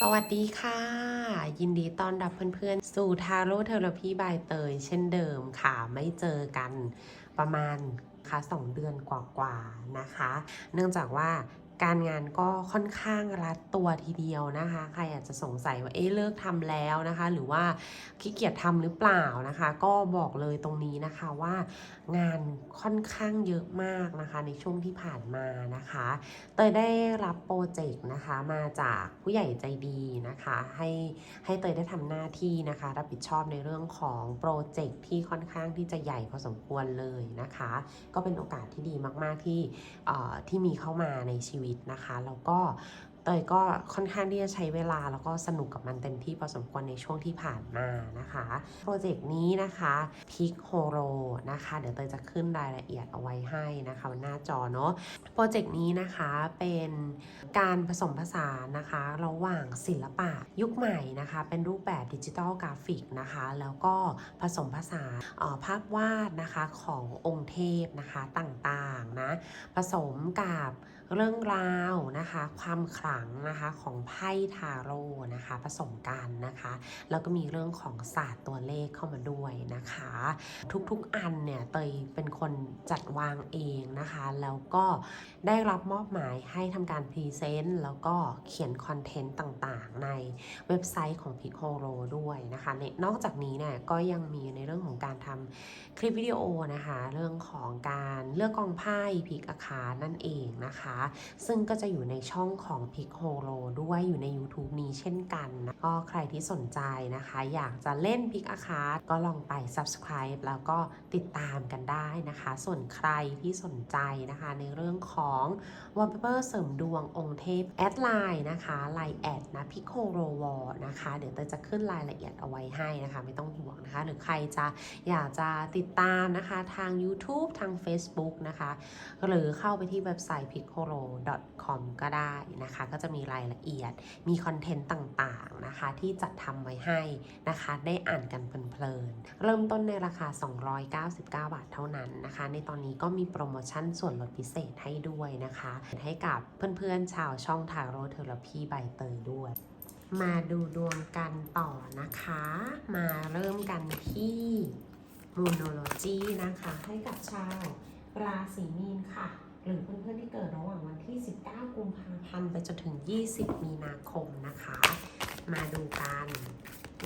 สวัสดีค่ะ ยินดีต้อนรับเพื่อนๆ สู่ทาโร่เทอราพีบายเตย เช่นเดิมค่ะ ไม่เจอกันประมาณค่ะสองเดือนกว่าๆนะคะ เนื่องจากว่า การงานก็ค่อนข้างรัดตัวทีเดียวนะคะ ใครอาจจะสงสัยว่าเอ๊ะเลิกทำแล้วนะคะ หรือว่าขี้เกียจทำหรือเปล่านะคะ ก็บอกเลยตรงนี้นะคะว่างานค่อนข้างเยอะมากนะคะในช่วงที่ผ่านมานะคะเตยได้รับโปรเจกต์นะคะมาจากผู้ใหญ่ใจดีนะคะ ให้ให้เตยได้ทำหน้าที่นะคะ รับผิดชอบในเรื่องของโปรเจกต์ที่ค่อนข้างที่จะใหญ่พอสมควรเลยนะคะ ก็เป็นโอกาสที่ดีมาก ๆที่เอ่อที่มีเข้ามาในชีวิตนะคะ แล้วก็เตยก็ค่อนข้างที่จะใช้เวลาแล้วก็สนุกกับมันเต็มที่พอสมควรในช่วงที่ผ่านมานะคะโปรเจกต์นี้นะคะพิกโฮโรนะคะ เดี๋ยวเตยจะขึ้นรายละเอียดเอาไว้ให้นะคะหน้าจอเนาะโปรเจกต์นี้นะคะเป็นการผสมผสานนะคะ ระหว่างศิลปะยุคใหม่นะคะ เป็นรูปแบบดิจิทัลกราฟิกนะคะ แล้วก็ผสมผสานออภาพวาดนะคะขององค์เทพนะคะต่างๆนะผสมกับเรื่องราวนะคะ ความขลังนะคะของไพ่ทาโร่นะคะผสมกันนะคะ แล้วก็มีเรื่องของศาสตร์ตัวเลขเข้ามาด้วยนะคะ ทุกๆอันเนี่ยเตยเป็นคนจัดวางเองนะคะ แล้วก็ได้รับมอบหมายให้ทำการพรีเซนต์แล้วก็เขียนคอนเทนต์ต่างๆ ในเว็บไซต์ของ p i c o r o ด้วยนะคะนนอกจากนี้เนี่ยก็ยังมีในเรื่องของการทำคลิปวิดีโอนะคะ เรื่องของการเลือกกองไพ่พิกอาคานั่นเองนะคะซึ่งก็จะอยู่ในช่องของ p i c o r o ด้วยอยู่ใน YouTube นี้เช่นกันนะก็ใครที่สนใจนะคะ อยากจะเล่นพิกอาคาก็ลองไป subscribe แล้วก็ติดตามกันได้นะคะ ส่วนใครที่สนใจนะคะในเรื่องของ wallpaper เสริมดวงองค์เทพแอดไลน์นะคะไลน์แอดนะพิโคโรวอนะคะ เดี๋ยวเตยจะขึ้นรายละเอียดเอาไว้ให้นะคะ ไม่ต้องห่วงนะคะ หรือใครจะอยากจะติดตามนะคะ ทาง YouTube ทาง Facebook นะคะ หรือเข้าไปที่เว็บไซต์ piccolo.com ก็ได้นะคะ ก็จะมีรายละเอียด มีคอนเทนต์ต่างๆนะคะ ที่จัดทำไว้ให้นะคะ ได้อ่านกันเพลินๆ เริ่มต้นในราคา 299 บาทเท่านั้นนะคะ ในตอนนี้ก็มีโปรโมชั่นส่วนลดพิเศษให้ด้วยนะคะ ให้กับเพื่อนๆ ชาวช่องทาโร่เทอราพีใบเตยด้วยมาดูดวงกันต่อนะคะ มาเริ่มกันที่มูโนโลจีนะคะ ให้กับชาวราศีมีนค่ะ หรือเพื่อนๆที่เกิดระหว่างวันที่ 19 กุมภาพันธ์ไปจนถึง 20 มีนาคมนะคะ มาดูกัน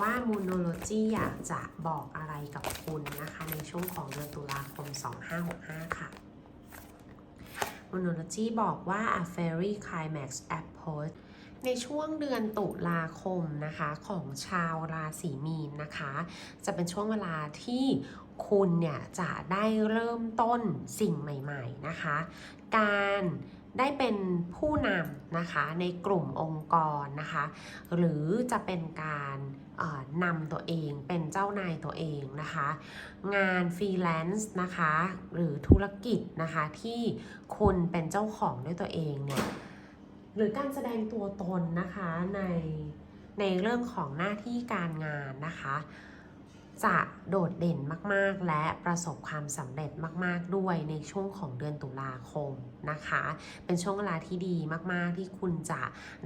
ว่ามูโนโลจีอยากจะบอกอะไรกับคุณนะคะ ในช่วงของเดือนตุลาคม 2565 ค่ะมูโนโลจีบอกว่า a fairy climax approach ในช่วงเดือนตุลาคมนะคะของชาวราศีมีนนะคะ จะเป็นช่วงเวลาที่ คุณเนี่ยจะได้เริ่มต้นสิ่งใหม่ๆนะคะ การได้เป็นผู้นำนะคะในกลุ่มองค์กรนะคะ หรือจะเป็นการนำตัวเองเป็นเจ้านายตัวเองนะคะ งานฟรีแลนซ์นะคะ หรือธุรกิจนะคะที่คุณเป็นเจ้าของด้วยตัวเองเนี่ยหรือการแสดงตัวตนนะคะในในเรื่องของหน้าที่การงานนะคะ จะโดดเด่นมากๆ และประสบความสำเร็จมาก ๆ ด้วยในช่วงของเดือนตุลาคมนะคะ เป็นช่วงเวลาที่ดีมาก ๆ ที่คุณจะ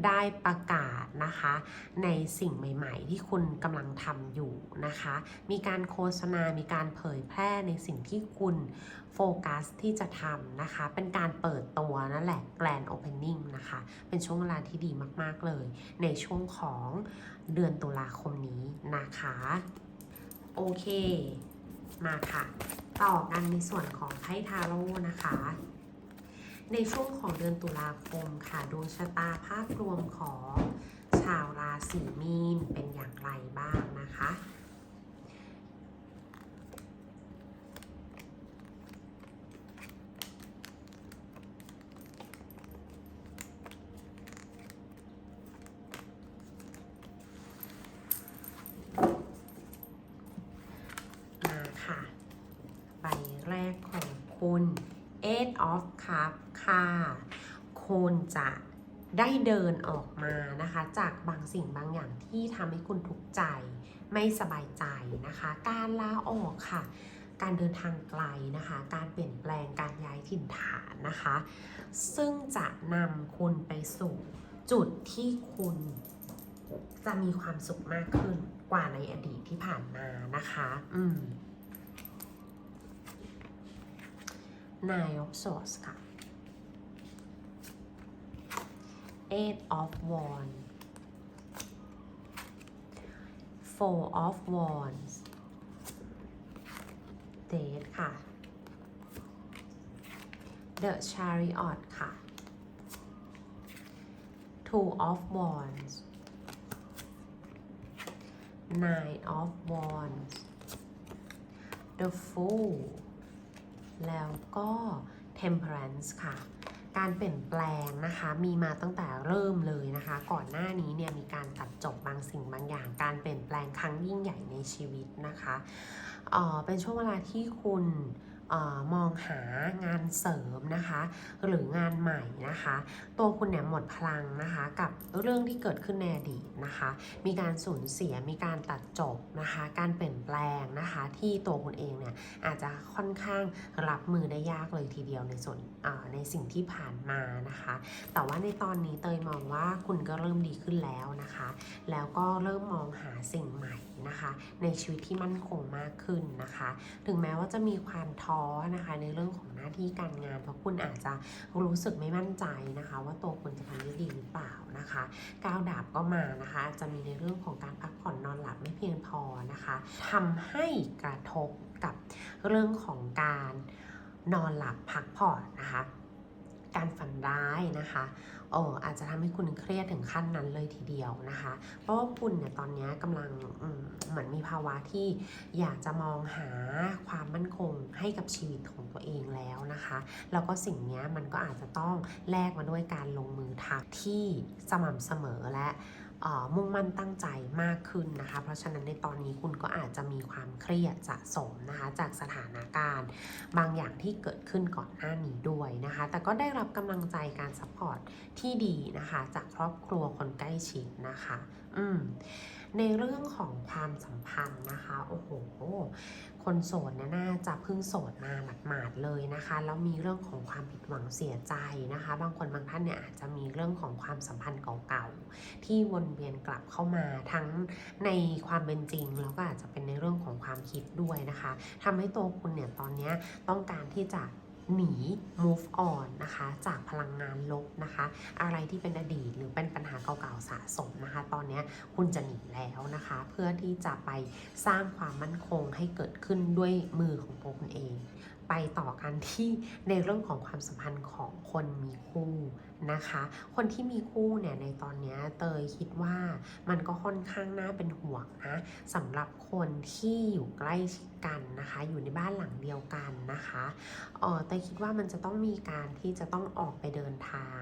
ได้ประกาศนะคะ ในสิ่งใหม่ ๆ ที่คุณกำลังทำอยู่นะคะ มีการโฆษณา มีการเผยแพร่ในสิ่งที่คุณโฟกัสที่จะทำนะคะ เป็นการเปิดตัวนั่นแหละ Grand Opening นะคะ เป็นช่วงเวลาที่ดีมาก ๆ เลย ในช่วงของเดือนตุลาคมนี้นะคะ โอเค มาค่ะ ต่อกันในส่วนของไพ่ทาโร่นะคะ ในช่วงของเดือนตุลาคมค่ะดวงชะตาภาพรวมของชาวราศีมีนเป็นอย่างไรบ้างนะคะ มาค่ะ ใบแรกของ คุณ Eight of Cup ค่ะคุณจะได้เดินออกมานะคะ จากบางสิ่งบางอย่างที่ทำให้คุณทุกข์ใจ ไม่สบายใจนะคะ การลาออกค่ะ การเดินทางไกลนะคะ การเปลี่ยนแปลงการย้ายถิ่นฐานนะคะ ซึ่งจะนำคุณไปสู่จุดที่คุณจะมีความสุขมากขึ้นกว่าในอดีตที่ผ่านมานะคะ อืม Nine of Swords ค่ะ Eight of Wands Four of Wands Date ค่ะ The Chariot ค่ะ Two of Wands Nine of Wands The Fool แล้วก็ Temperance ค่ะ การเปลี่ยนแปลงนะคะมีมาตั้งแต่เริ่มเลยนะคะ ก่อนหน้านี้เนี่ยมีการตัดจบบางสิ่งบางอย่าง การเปลี่ยนแปลงครั้งยิ่งใหญ่ในชีวิตนะคะเออเป็นช่วงเวลาที่คุณ มองหางานเสริมนะคะ หรืองานใหม่นะคะ ตัวคุณเนี่ยหมดพลังนะคะ กับเรื่องที่เกิดขึ้นในอดีตนะคะ มีการสูญเสียมีการตัดจบนะคะ การเปลี่ยนแปลงนะคะ ที่ตัวคุณเองเนี่ยอาจจะค่อนข้างรับมือได้ยากเลยทีเดียวในส่วนในสิ่งที่ผ่านมานะคะ แต่ว่าในตอนนี้เตยมองว่าคุณก็เริ่มดีขึ้นแล้วนะคะ แล้วก็เริ่มมองหาสิ่งใหม่ นะคะ ในชีวิตที่มั่นคงมากขึ้นนะคะ ถึงแม้ว่าจะมีความท้อนะคะในเรื่องของหน้าที่การงาน เพราะคุณอาจจะรู้สึกไม่มั่นใจนะคะ ว่าตัวคุณจะทำได้ดีหรือเปล่านะคะก้าวดาบก็มานะคะ จะมีในเรื่องของการพักผ่อนนอนหลับไม่เพียงพอนะคะทำให้กระทบกับเรื่องของการนอนหลับพักผ่อนนะคะ การฝันร้ายนะคะเอออาจจะทำให้คุณเครียดถึงขั้นนั้นเลยทีเดียวนะคะ เพราะว่าคุณเนี่ยตอนนี้กำลังเหมือนมีภาวะที่อยากจะมองหาความมั่นคงให้กับชีวิตของตัวเองแล้วนะคะ แล้วก็สิ่งนี้มันก็อาจจะต้องแลกมาด้วยการลงมือทำที่สม่ำเสมอและ มุ่งมั่นตั้งใจมากขึ้นนะคะ เพราะฉะนั้นในตอนนี้คุณก็อาจจะมีความเครียดสะสมนะคะ จากสถานการณ์ บางอย่างที่เกิดขึ้นก่อนหน้านี้ด้วยนะคะ แต่ก็ได้รับกำลังใจการซัพพอร์ตที่ดีนะคะ จากครอบครัวคนใกล้ชิดนะคะ อืมในเรื่องของความสัมพันธ์นะคะ โอ้โห คนโสดเนี่ยน่าจะเพิ่งโสดมาหมาดๆเลยนะคะแล้วมีเรื่องของความผิดหวังเสียใจนะคะ บางคนบางท่านเนี่ยอาจจะมีเรื่องของความสัมพันธ์เก่าๆที่วนเวียนกลับเข้ามาทั้งในความเป็นจริง แล้วก็อาจจะเป็นในเรื่องของความคิดด้วยนะคะทำให้ตัวคุณเนี่ยตอนนี้ต้องการที่จะ หนี move on นะคะ จากพลังงานลบนะคะ อะไรที่เป็นอดีตหรือเป็นปัญหาเก่าๆสะสมนะคะ ตอนนี้คุณจะหนีแล้วนะคะ เพื่อที่จะไปสร้างความมั่นคงให้เกิดขึ้นด้วยมือของตัวคุณเอง ไปต่อกันที่ในเรื่องของความสัมพันธ์ของคนมีคู่นะคะ คนที่มีคู่เนี่ยในตอนนี้เตยคิดว่ามันก็ค่อนข้างน่าเป็นห่วงนะสำหรับคนที่อยู่ใกล้ชิดกันนะคะ อยู่ในบ้านหลังเดียวกันนะคะเออเตยคิดว่ามันจะต้องมีการที่จะต้องออกไปเดินทาง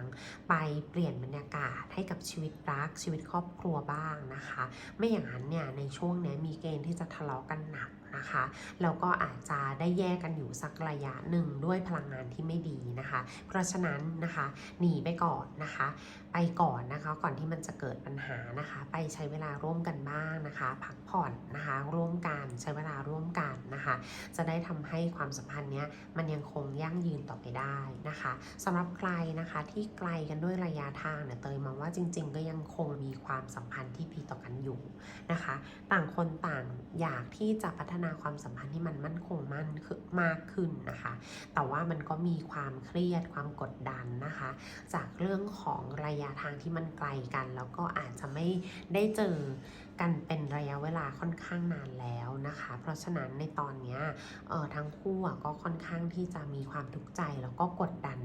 ไปเปลี่ยนบรรยากาศให้กับชีวิตรักชีวิตครอบครัวบ้างนะคะ ไม่อย่างนั้นเนี่ยในช่วงนี้มีเกณฑ์ที่จะทะเลาะกันหนัก นะคะแล้วก็อาจจะได้แยกกันอยู่สักระยะหนึ่งด้วยพลังงานที่ไม่ดีนะคะ เพราะฉะนั้นนะคะหนีไปก่อนนะคะ ไปก่อนนะคะก่อนที่มันจะเกิดปัญหานะคะ ไปใช้เวลาร่วมกันบ้างนะคะ พักผ่อนนะคะ ร่วมกันใช้เวลาร่วมกันนะคะ จะได้ทำให้ความสัมพันธ์เนี้ยมันยังคงยั่งยืนต่อไปได้นะคะสำหรับใครนะคะที่ไกลกันด้วยระยะทางเนี่ยเตยมองว่าจริง ๆ ก็ยังคงมีความสัมพันธ์ที่ดีต่อกันอยู่นะคะ ต่างคนต่างอยากที่จะพัฒนาความสัมพันธ์ที่มันมั่นคงมั่นมากขึ้นนะคะ แต่ว่ามันก็มีความเครียดความกดดันนะคะ จากเรื่องของระยะทางที่มันไกลกัน แล้วก็อาจจะไม่ได้เจอกันเป็นระยะเวลาค่อนข้างนานแล้วนะคะ เพราะฉะนั้นในตอนนี้เออทั้งคู่ก็ค่อนข้างที่จะมีความทุกข์ใจแล้วก็กดดัน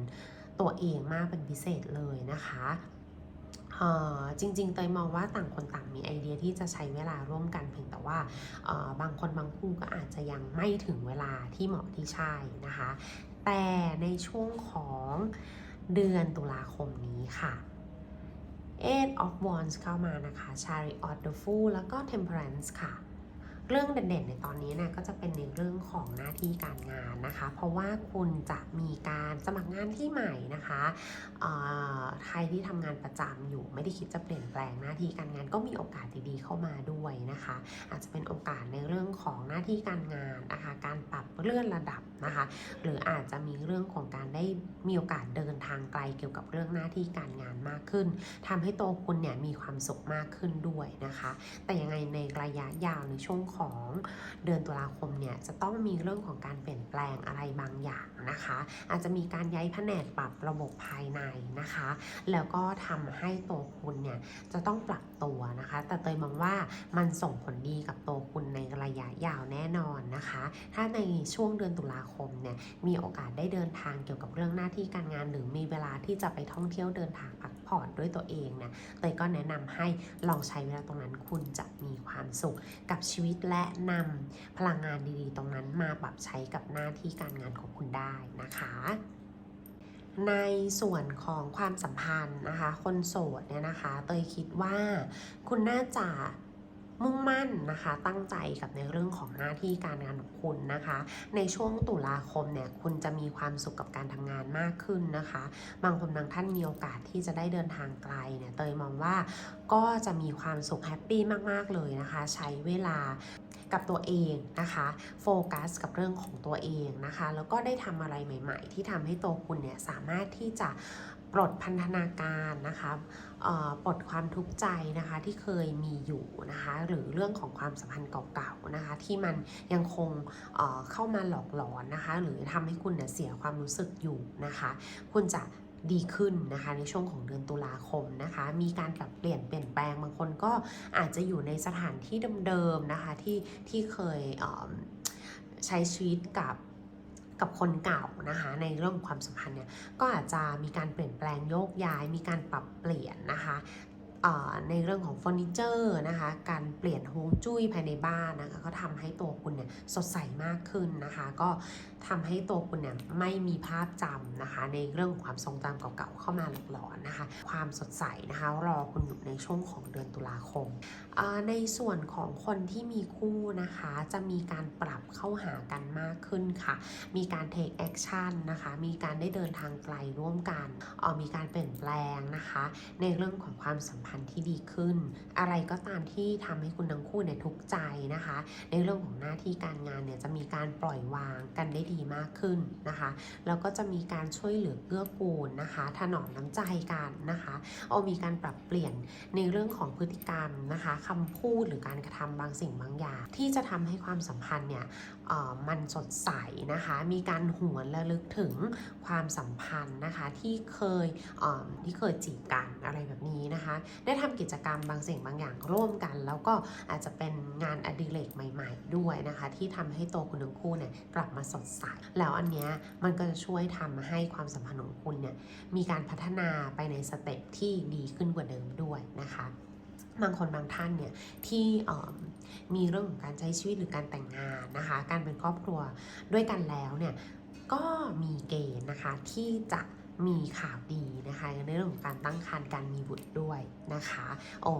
ตัวเองมากเป็นพิเศษเลยนะคะ จริงๆเตยมองว่าต่างคนต่างมีไอเดียที่จะใช้เวลาร่วมกันเพียงแต่ว่าบางคนบางคู่ก็อาจจะยังไม่ถึงเวลาที่เหมาะที่ใช่นะคะ แต่ในช่วงของเดือนตุลาคมนี้ค่ะ Eight of Wands เข้ามานะคะ Chariot the Fool แล้วก็ Temperance ค่ะ เรื่องเด่นๆ ในตอนนี้นี่ยก็จะเป็นในเรื่องของหน้าที่การงานนะคะ เพราะว่าคุณจะมีการสมัครงานที่ใหม่นะคะใครที่ทำงานประจำอยู่ไม่ได้คิดจะเปลี่ยนแปลงหน้าที่การงานก็มีโอกาสดีๆเข้ามาด้วยนะคะ อาจจะเป็นโอกาสในเรื่องของหน้าที่การงานนะคะการปรับเลื่อนระดับนะคะ หรืออาจจะมีเรื่องของการได้มีโอกาสเดินทางไกลเกี่ยวกับเรื่องหน้าที่การงานมากขึ้นทำให้ตัวคุณเนี่ยมีความสุขมากขึ้นด้วยนะคะ แต่ยังไงในระยะยาวในช่วงของเดือนตุลาคมเนี่ยจะต้องมีเรื่องของการเปลี่ยนแปลงอะไรบางอย่างนะคะ อาจจะมีการย้ายแผนกปรับระบบภายในนะคะ แล้วก็ทำให้ตัวคุณเนี่ยจะต้องปรับตัวนะคะ แต่เตยมองว่ามันส่งผลดีกับตัวคุณในระยะยาวแน่นอนนะคะ ถ้าในช่วงเดือนตุลาคมเนี่ยมีโอกาสได้เดินทางเกี่ยวกับเรื่องหน้าที่การงานหรือมีเวลาที่จะไปท่องเที่ยวเดินทางพัก ผ่อนด้วยตัวเองเนี่ยเตยก็แนะนำให้ลองใช้เวลาตรงนั้นคุณจะมีความสุขกับชีวิตและนำพลังงานดีๆ ตรงนั้นมาปรับใช้กับหน้าที่การงานของคุณได้นะคะในส่วนของความสัมพันธ์นะคะ คนโสดเนี่ยนะคะ เตยคิดว่าคุณน่าจะ มุ่งมั่นนะคะ ตั้งใจกับในเรื่องของหน้าที่การงานของคุณนะคะ ในช่วงตุลาคมเนี่ยคุณจะมีความสุขกับการทำงานมากขึ้นนะคะ บางคนบางท่านมีโอกาสที่จะได้เดินทางไกลเนี่ยเตยมองว่าก็จะมีความสุขแฮปปี้มาก ๆ เลยนะคะ ใช้เวลากับตัวเองนะคะ โฟกัสกับเรื่องของตัวเองนะคะ แล้วก็ได้ทำอะไรใหม่ ๆ ที่ทำให้ตัวคุณเนี่ยสามารถที่จะ ปลดพันธนาการนะคะปลดความทุกข์ใจนะคะที่เคยมีอยู่นะคะหรือเรื่องของความสัมพันธ์เก่าๆนะคะที่มันยังคงเเข้ามาหลอกหลอนนะคะหรือทำให้คุณเเสียความรู้สึกอยู่นะคะ คุณจะดีขึ้นนะคะในช่วงของเดือนตุลาคมนะคะ มีการปรับเปลี่ยนเปลี่ยนแปลงบางคนก็อาจจะอยู่ในสถานที่เดิมๆนะคะที่ที่เคยใช้ชีวิตกับ กับคนเก่านะคะในเรื่องของความสัมพันธ์เนี่ยก็อาจจะมีการเปลี่ยนแปลงโยกย้าย มีการปรับเปลี่ยนนะคะ ในเรื่องของเฟอร์นิเจอร์นะคะ การเปลี่ยนโฮวงจุ้ยภายในบ้านนะคะ ก็ทำให้ตัวคุณเนี่ยสดใสมากขึ้นนะคะ ก็ทำให้ตัวคุณเนี่ยไม่มีภาพจำนะคะ ในเรื่องของความทรงจำเก่าๆเข้ามาหลอกหลอนนะคะ ความสดใสนะคะรอคุณอยู่ในช่วงของเดือนตุลาคม ในส่วนของคนที่มีคู่นะคะ จะมีการปรับเข้าหากันมากขึ้นค่ะ มีการ take action นะคะ มีการได้เดินทางไกลร่วมกันออมีการเปลี่ยนแปลงนะคะ ในเรื่องของความสัมพันธ์ที่ดีขึ้น อะไรก็ตามที่ทำให้คุณทั้งคู่เนี่ยทุกใจนะคะ ในเรื่องของหน้าที่การงานเนี่ยจะมีการปล่อยวางกันได้ดีมากขึ้นนะคะแล้วก็จะมีการช่วยเหลือเกื้อกูลนะคะ ถนอมน้ำใจกันนะคะ เอามีการปรับเปลี่ยนในเรื่องของพฤติกรรมนะคะคำพูดหรือการกระทำบางสิ่งบางอย่าง ที่จะทำให้ความสัมพันธ์เนี่ยมันสดใสนะคะ มีการหวนระลึกถึงความสัมพันธ์นะคะที่เคยที่เคยจีบกันอะไรแบบนี้นะคะได้ทำกิจกรรมบางสิ่งบางอย่างร่วมกัน แล้วก็อาจจะเป็นงานอดิเรกใหม่ ๆ ด้วยนะคะ ที่ทำให้ตัวคุณทั้งคู่เนี่ยกลับมาสดใสแล้วอันเนี้ยมันก็จะช่วยทำให้ความสัมพันธ์ของคุณเนี่ยมีการพัฒนาไปในสเต็ปที่ดีขึ้นกว่าเดิมด้วยนะคะบางคนบางท่านเนี่ยที่มีเรื่องของการใช้ชีวิตหรือการแต่งงานนะคะ การเป็นครอบครัวด้วยกันแล้วเนี่ยก็มีเกณฑ์นะคะที่จะ มีข่าวดีนะคะในเรื่องของการตั้งครรภ์การมีบุตรด้วยนะคะโอ้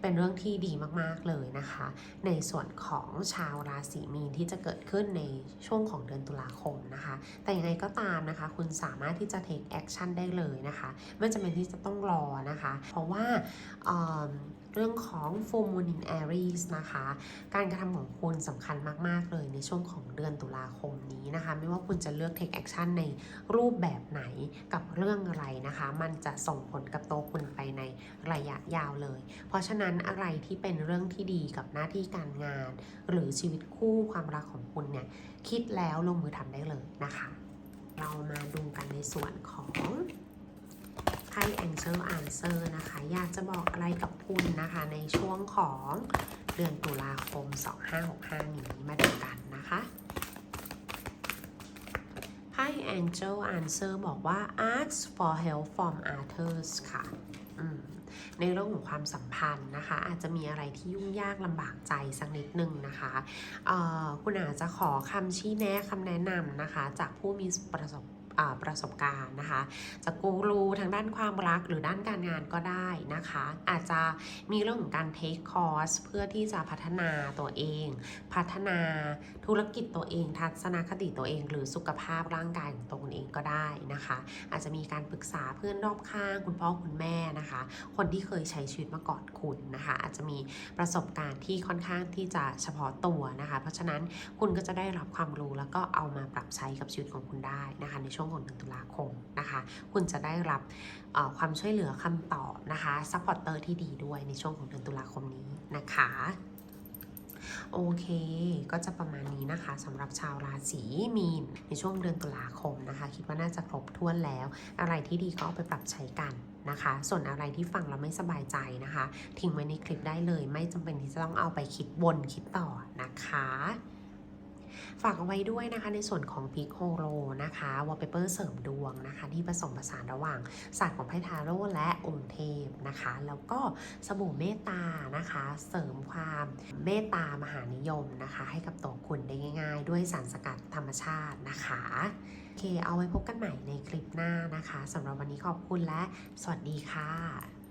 เป็นเรื่องที่ดีมากๆเลยนะคะ ในส่วนของชาวราศีมีนที่จะเกิดขึ้นในช่วงของเดือนตุลาคมนะคะ แต่ยังไงก็ตามนะคะ คุณสามารถที่จะ take action ได้เลยนะคะ ไม่จำเป็นที่จะต้องรอนะคะ เพราะว่าเรื่องของ full moon in Aries นะคะ การกระทำของคุณสำคัญมาก ๆ เลยในช่วงของเดือนตุลาคมนี้นะคะ ไม่ว่าคุณจะเลือก take action ในรูปแบบไหนกับเรื่องอะไรนะคะ มันจะส่งผลกับตัวคุณไปในระยะยาวเลย เพราะฉะนั้นอะไรที่เป็นเรื่องที่ดีกับหน้าที่การงาน หรือชีวิตคู่ความรักของคุณเนี่ย คิดแล้วลงมือทำได้เลยนะคะ เรามาดูกันในส่วนของ ไพ่ Angel Answer นะคะ อยากจะบอกอะไรกับคุณนะคะ ในช่วงของเดือนตุลาคม 2565 นี้มาดูกันนะคะไพ่ Angel Answer บอกว่า ask for help from others ค่ะในเรื่องของความสัมพันธ์นะคะ อาจจะมีอะไรที่ยุ่งยากลำบากใจสักนิดนึงนะคะคุณอาจจะขอคำชี้แนะคำแนะนำนะคะ จากผู้มีประสบ ประสบการณ์นะคะ จะกูรูทางด้านความรักหรือด้านการงานก็ได้นะคะ อาจจะมีเรื่องของการเทคคอร์สเพื่อที่จะพัฒนาตัวเอง พัฒนาธุรกิจตัวเอง ทัศนคติตัวเอง หรือสุขภาพร่างกายของตัวคุณเองก็ได้นะคะ อาจจะมีการปรึกษาเพื่อนรอบข้าง คุณพ่อคุณแม่นะคะ คนที่เคยใช้ชีวิตมาก่อนคุณนะคะ อาจจะมีประสบการณ์ที่ค่อนข้างที่จะเฉพาะตัวนะคะ เพราะฉะนั้นคุณก็จะได้รับความรู้แล้วก็เอามาปรับใช้กับชีวิตของคุณได้นะคะในช่วงช่วงของเดือนตุลาคมนะคะ คุณจะได้รับความช่วยเหลือคำตอบนะคะซัพพอร์เตอร์ที่ดีด้วยในช่วงของเดือนตุลาคมนี้นะคะโอเค ก็จะประมาณนี้นะคะสำหรับชาวราศีมีนในช่วงเดือนตุลาคมนะคะ คิดว่าน่าจะครบถ้วนแล้ว อะไรที่ดีก็เอาไปปรับใช้กันนะคะ ส่วนอะไรที่ฟังแล้วไม่สบายใจนะคะ ทิ้งไว้ในคลิปได้เลย ไม่จำเป็นที่จะต้องเอาไปคิดวนคิดต่อนะคะ ฝากเอาไว้ด้วยนะคะในส่วนของพิกโฮโลนะคะวอลเปเปอร์เสริมดวงนะคะ ที่ผสมผสานระหว่างศาสตร์ของไพ่ทาโร่และองค์เทพนะคะ แล้วก็สบู่เมตตานะคะ เสริมความเมตตามหานิยมนะคะ ให้กับตัวคุณได้ง่าย ๆ ด้วยสารสกัดธรรมชาตินะคะโอเค เอาไว้พบกันใหม่ในคลิปหน้านะคะสำหรับวันนี้ขอบคุณและสวัสดีค่ะ